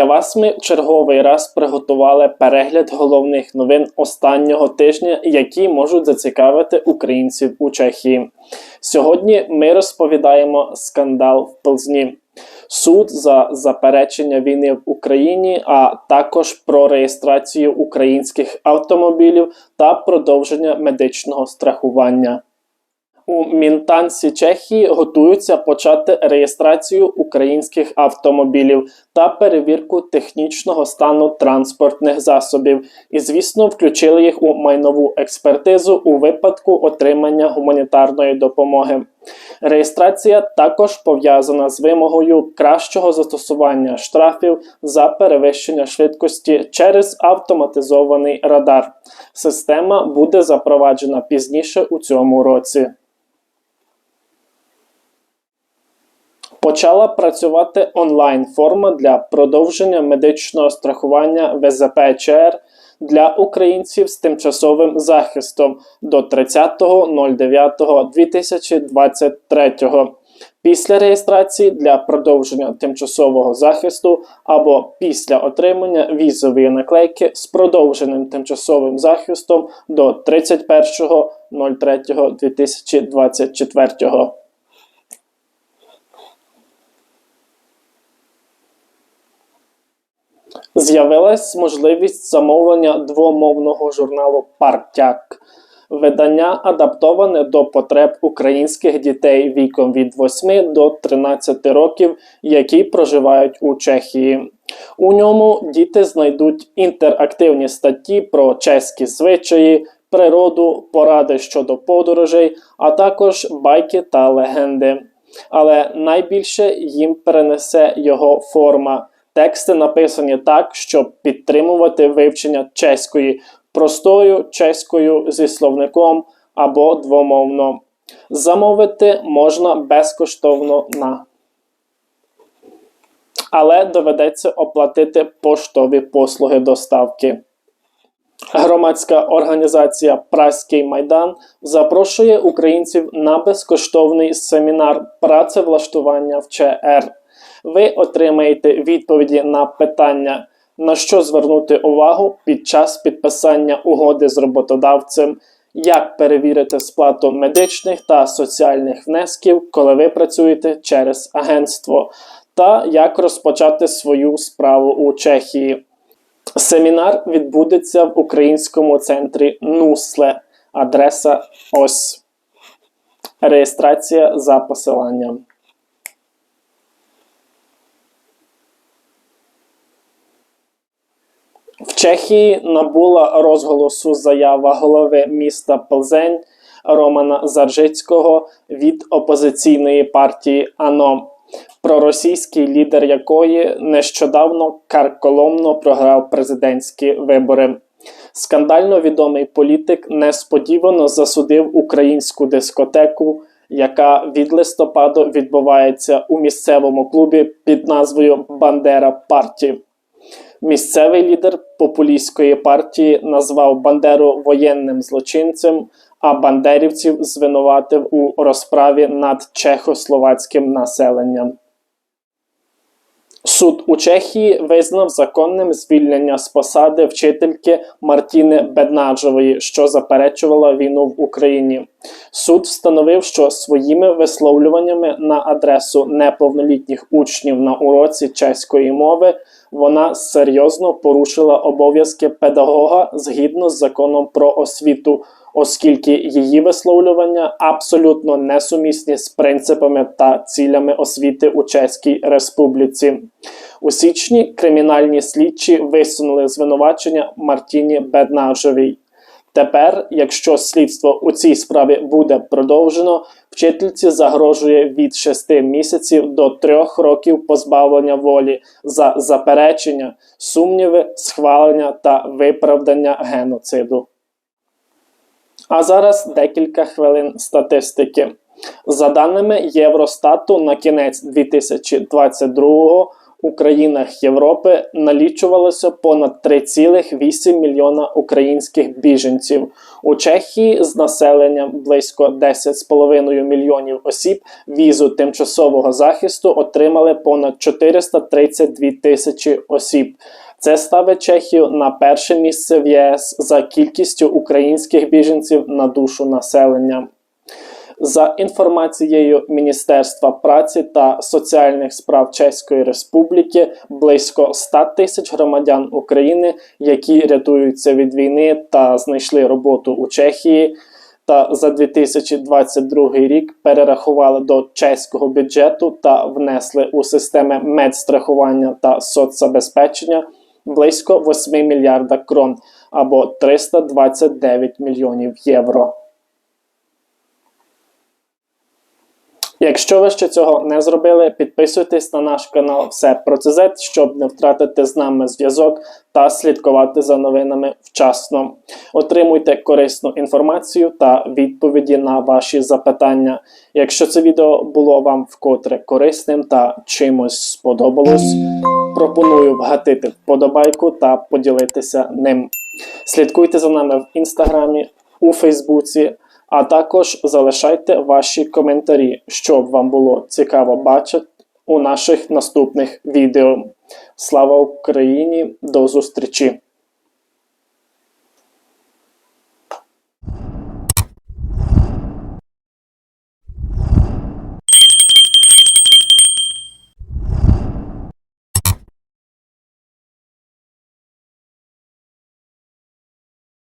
Для вас ми черговий раз приготували перегляд головних новин останнього тижня, які можуть зацікавити українців у Чехії. Сьогодні ми розповідаємо скандал в Пилзні, суд за заперечення війни в Україні, а також про реєстрацію українських автомобілів та продовження медичного страхування. У Мінтансі Чехії готуються почати реєстрацію українських автомобілів та перевірку технічного стану транспортних засобів, і, звісно, включили їх у майнову експертизу у випадку отримання гуманітарної допомоги. Реєстрація також пов'язана з вимогою кращого застосування штрафів за перевищення швидкості через автоматизований радар. Система буде запроваджена пізніше у цьому році. Почала працювати онлайн-форма для продовження медичного страхування ВЗП-ЧР для українців з тимчасовим захистом до 30.09.2023. Після реєстрації для продовження тимчасового захисту або після отримання візової наклейки з продовженим тимчасовим захистом до 31.03.2024. З'явилась можливість замовлення двомовного журналу Партяк. Видання адаптоване до потреб українських дітей віком від 8 до 13 років, які проживають у Чехії. У ньому діти знайдуть інтерактивні статті про чеські звичаї, природу, поради щодо подорожей, а також байки та легенди. Але найбільше їм перенесе його форма. Тексти написані так, щоб підтримувати вивчення чеської простою чеською зі словником або двомовно. Замовити можна безкоштовно на. Але доведеться оплатити поштові послуги доставки. Громадська організація Праський Майдан запрошує українців на безкоштовний семінар працевлаштування в ЧР ви отримаєте відповіді на питання, на що звернути увагу під час підписання угоди з роботодавцем, як перевірити сплату медичних та соціальних внесків, коли ви працюєте через агентство, та як розпочати свою справу у Чехії. Семінар відбудеться в українському центрі Нусле. Адреса ось. Реєстрація за посиланням. Чехії набула розголосу заява голови міста Плзень Романа Заржицького від опозиційної партії АНО, проросійський лідер якої нещодавно карколомно програв президентські вибори. Скандально відомий політик несподівано засудив українську дискотеку, яка від листопаду відбувається у місцевому клубі під назвою Бандера Парті. Місцевий лідер популістської партії назвав Бандеру воєнним злочинцем, а бандерівців звинуватив у розправі над чехословацьким населенням. Суд у Чехії визнав законним звільнення з посади вчительки Мартіни Беднаджової, що заперечувала війну в Україні. Суд встановив, що своїми висловлюваннями на адресу неповнолітніх учнів на уроці чеської мови вона серйозно порушила обов'язки педагога згідно з законом про освіту, оскільки її висловлювання абсолютно несумісні з принципами та цілями освіти у Чеській Республіці. У січні кримінальні слідчі висунули звинувачення Мартіні Беднажовій. Тепер, якщо слідство у цій справі буде продовжено, вчительці загрожує від 6 місяців до 3 років позбавлення волі за заперечення, сумніви, схвалення та виправдання геноциду. А зараз декілька хвилин статистики. За даними Євростату, на кінець 2022 у країнах Європи налічувалося понад 3,8 мільйона українських біженців. У Чехії з населенням близько 10,5 мільйонів осіб візу тимчасового захисту отримали понад 432 тисячі осіб. Це ставить Чехію на перше місце в ЄС за кількістю українських біженців на душу населення. За інформацією Міністерства праці та соціальних справ Чеської Республіки, близько 100 тисяч громадян України, які рятуються від війни та знайшли роботу у Чехії, та за 2022 рік перерахували до чеського бюджету та внесли у системи медстрахування та соцзабезпечення близько 8 мільярда крон або 329 мільйонів євро. Якщо ви ще цього не зробили, підписуйтесь на наш канал Все про ЦЗ, щоб не втратити з нами зв'язок та слідкувати за новинами вчасно. Отримуйте корисну інформацію та відповіді на ваші запитання. Якщо це відео було вам вкотре корисним та чимось сподобалось, пропоную вгатити вподобайку та поділитися ним. Слідкуйте за нами в інстаграмі, у Фейсбуці. А також залишайте ваші коментарі, щоб вам було цікаво бачити у наших наступних відео. Слава Україні! До зустрічі!